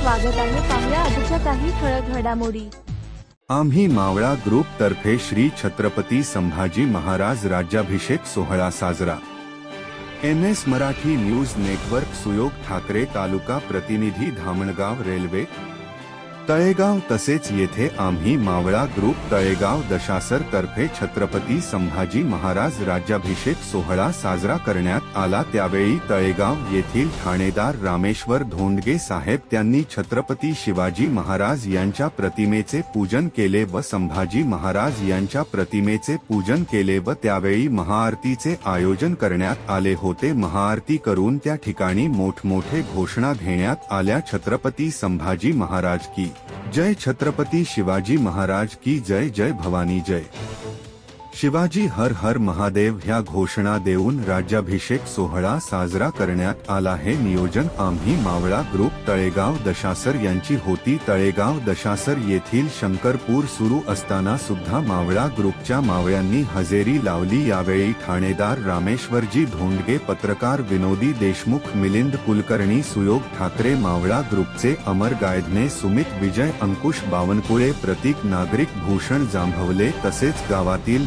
स्वागत आहे पाहुया आजच्या काही ठळक घडामोडी. आम्ही मावळा ग्रुप तर्फे श्री छत्रपती संभाजी महाराज राज्याभिषेक सोहळा साजरा. N S Marathi news network Suyog Thackeray तालुका प्रतिनिधी धामणगाव रेल्वे तळेगाव तसेच येथे आम्ही मावळा ग्रुप तळेगाव दशासर तर्फे छत्रपती संभाजी महाराज राज्याभिषेक सोहळा साजरा करण्यात आला. त्यावेळी तळेगाव येथील ठाणेदार रामेश्वर धोंडगे साहेब त्यांनी छत्रपती शिवाजी महाराज यांच्या प्रतिमेचे पूजन केले व संभाजी महाराज यांच्या प्रतिमेचे पूजन केले व त्यावेळी महाआरतीचे आयोजन करण्यात आले होते. महाआरती करून त्या ठिकाणी मोठमोठे घोषणा घेण्यात आल्या. छत्रपती संभाजी महाराज की जय छत्रपती शिवाजी महाराज की जय जय भवानी जय। शिवाजी हर हर महादेव ह्या घोषणा देऊन राज्याभिषेक सोहळा साजरा करण्यात आला हे नियोजन आम्ही मावळा ग्रुप तळेगाव दशासर यांची होती. तळेगाव दशासर येथील शंकरपूर सुरू असताना सुद्धा मावळा ग्रुपच्या मावळ्यांनी हजेरी लावली. यावेळी ठाणेदार रामेश्वरजी धोंडगे पत्रकार विनोदी देशमुख मिलिंद कुलकर्णी सुयोग ठाकरे मावळा ग्रुपचे अमर गायधने सुमित विजय अंकुश बावनकुळे प्रतीक नागरिक भूषण जांभवले तसेच गावातील